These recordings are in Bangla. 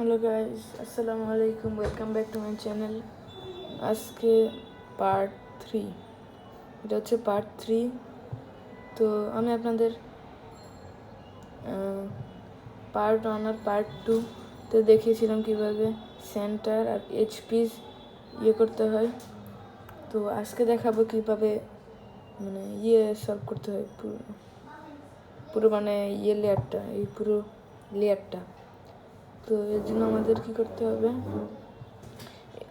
হ্যালো গাইজ আসসালামু আলাইকুম welcome back to my channel আজকে পার্ট থ্রি এটা হচ্ছে পার্ট থ্রি তো আমি আপনাদের পার্ট ওয়ান আর পার্ট টু তো দেখিয়েছিলাম কীভাবে সেন্টার আর এইচপিস ইয়ে করতে হয়। তো আজকে দেখাবো কীভাবে মানে ইয়ে সলভ করতে হয় পুরো পুরো মানে ইয়ে লেয়ারটা এই পুরো লেয়ারটা তো এর জন্য আমাদের কি করতে হবে?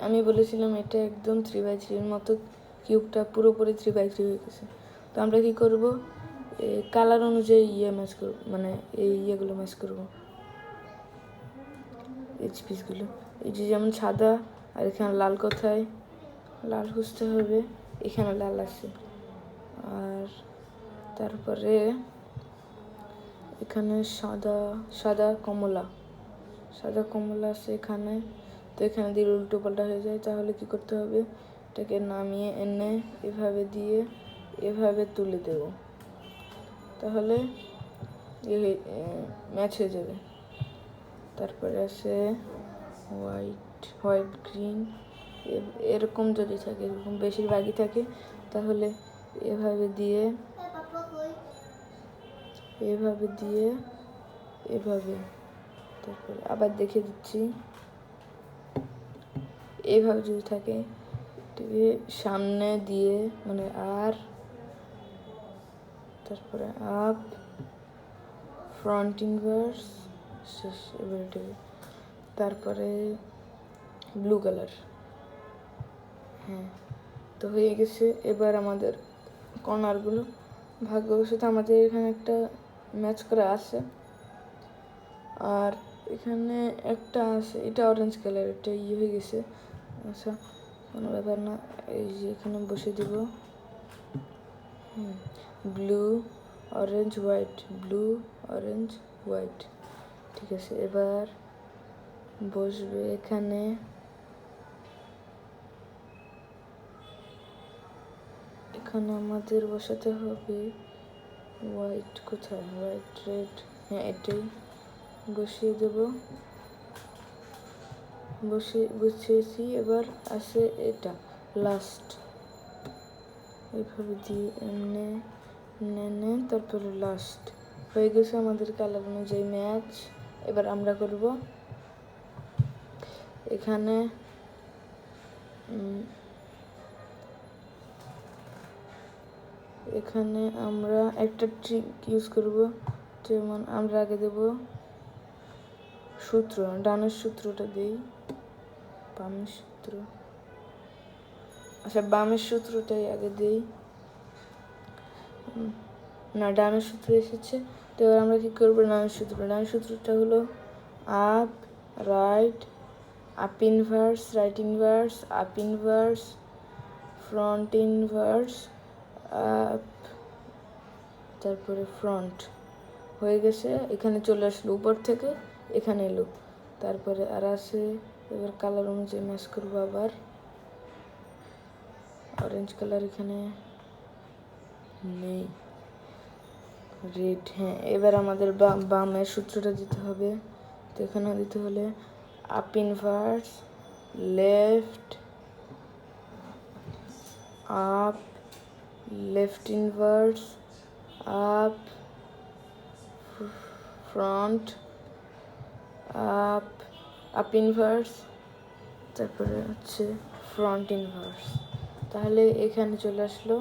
আমি বলেছিলাম এটা একদম থ্রি বাই থ্রির মতো কিউবটা পুরোপুরি থ্রি বাই থ্রি হয়ে গেছে। তো আমরা কি করব? কালার অনুযায়ী ইয়ে ম্যাচ করব মানে এই ইয়েগুলো ম্যাচ করব। এইচ পিসগুলো এই যে যেমন সাদা, আর এখানে লাল কোথায়? লাল খুঁজতে হবে, এখানে লাল আছে। আর তারপরে এখানে সাদা সাদা কমলা। সাদা কমলা আছে এখানে তো এখানে দিয়ে উল্টো পাল্টা হয়ে যায়। তাহলে কি করতে হবে? এটাকে নামিয়ে এনে এভাবে দিয়ে এভাবে তুলে দেব। তাহলে ম্যাচ হয়ে যাবে। তারপরে আছে হোয়াইট হোয়াইট গ্রিন। এরকম যদি থাকে, এরকম বেশিরভাগই থাকে, তাহলে এভাবে দিয়ে এভাবে দিয়ে, এভাবে তারপরে আবার দেখে দিচ্ছি। এইভাবে যদি থাকে সামনে দিয়ে মানে আর, তারপরে আপ ফ্রন্ট ইনভার্স শেষ তারপরে ব্লু কালার হ্যাঁ তো হয়ে গেছে। এবার আমাদের কর্নারগুলো ভাগ্যবশত আমাদের এখানে একটা ম্যাচ করা আছে। আর এখানে একটা আছে, এটা অরেঞ্জ কালার এটা ইয়ে হয়ে গেছে। আচ্ছা কোনো ব্যাপার না, এই যে এখানে বসে দিব। হুম blue orange white blue orange white ঠিক আছে, এবার বসবে এখানে। এখানে আমাদের বসাতে হবে হোয়াইট কোথায়? হোয়াইট রেড হ্যাঁ এটাই। বসিয়ে দেব। বসিয়ে, বসিয়েছি, এবার আসে এটা লাস্ট এইভাবে দিয়ে এমনি নেনে তারপরে লাস্ট হয়ে গেছে আমাদের কালার অনুযায়ী ম্যাচ এবার আমরা করব এখানে এখানে আমরা একটা ট্রিক ইউজ করব। যেমন আমরা আগে দেব সূত্র, ডানের সূত্রটা দিই। বামের সূত্র। আচ্ছা বামের সূত্রটাই আগে দিই। না, ডানের সূত্র এসেছে। তো এবার আমরা কী করব? ডানের সূত্র। ডানের সূত্রটা হলো up, right, up inverse, right inverse, up inverse, front inverse, up, তারপরে ফ্রন্ট। হয়ে গেছে। এখানে চলে আসলো উপর থেকে। এখানে এলো। তারপরে আর আছে এবার কালার অনুযায়ী ম্যাচ করব আবার। অরেঞ্জ কালার এখানে নেই। রেড হ্যাঁ এবার আমাদের বামের সূত্রটা দিতে হবে। তো এখানে দিতে হলে up inverse left up left inverse up front up up inverse তারপরে হচ্ছে ফ্রন্ট ইনভার্স তাহলে এখানে চলে আসলো।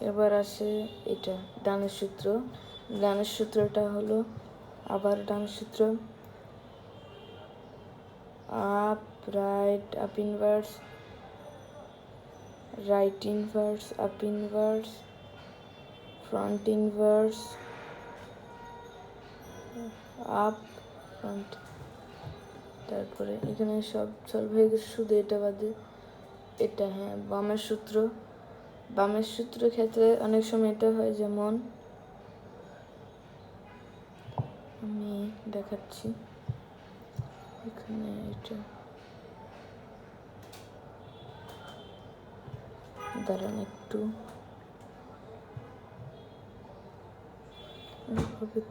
এবার আসে এটা, ডানের সূত্র। ডানের সূত্রটা হলো আবার ডানের সূত্র। Up right up inverse right inverse up inverse front inverse up front তারপরে এখানে সব সলভ হয়ে গেছে, শুধু এটা বাদে এটা হ্যাঁ বামের সূত্র। বামের সূত্র ক্ষেত্রে অনেক সময় এটা হয় যেমন, আমি দেখাচ্ছি। এখানে এটা, দাঁড়ান একটু।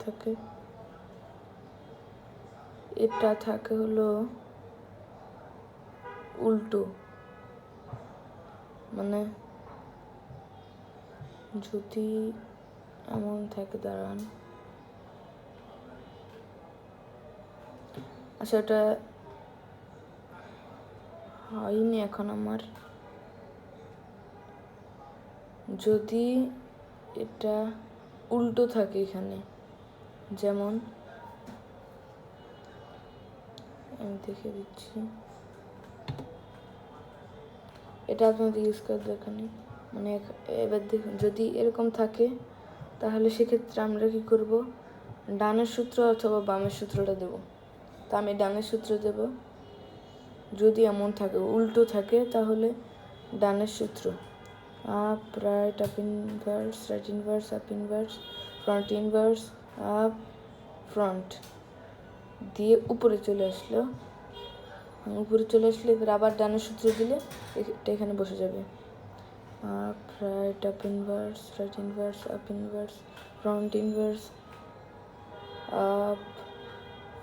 থাকে। এটা থাকে হলো উল্টো। মানে যদি এমন থাকে, দাঁড়ান। আচ্ছা এটা হয়নি এখন আমার। যদি এটা উল্টো থাকে এখানে, যেমন আমি দেখে দিচ্ছি। এটা আপনাদের ইউজ দরকার নেই মানে এবার দেখুন, যদি এরকম থাকে, তাহলে সেক্ষেত্রে আমরা কি করব? ডানের সূত্র অথবা বামের সূত্রটা দেব। তা আমি ডানের সূত্র দেব। যদি এমন থাকে, উল্টো থাকে, তাহলে ডানের সূত্র। Up, right, up inverse, right inverse, up inverse, front inverse, up, front. দিয়ে উপরে চলে আসলো। উপরে চলে আসলে এবার আবার ডানের সূত্র দিলে এটা এখানে বসে যাবে। Up right up inverse right inverse up inverse front inverse up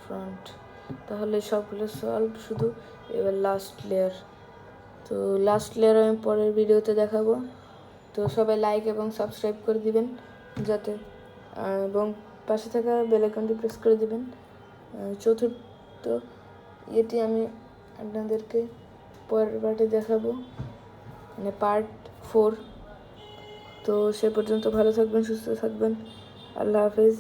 front তাহলে সবগুলো সলভ শুধু এবার লাস্ট লেয়ার তো লাস্ট লেয়ার আমি পরের ভিডিওতে দেখাবো। তো সবাই লাইক এবং সাবস্ক্রাইব করে দিবেন যাতে এবং পাশে থাকা বেল আইকনটি প্রেস করে দিবেন। চতুর্থ এটি আমি আপনাদেরকে পরের পার্টে দেখাবো মানে পার্ট ফোর। তো সে পর্যন্ত ভালো থাকবেন, সুস্থ থাকবেন। আল্লাহ হাফেজ।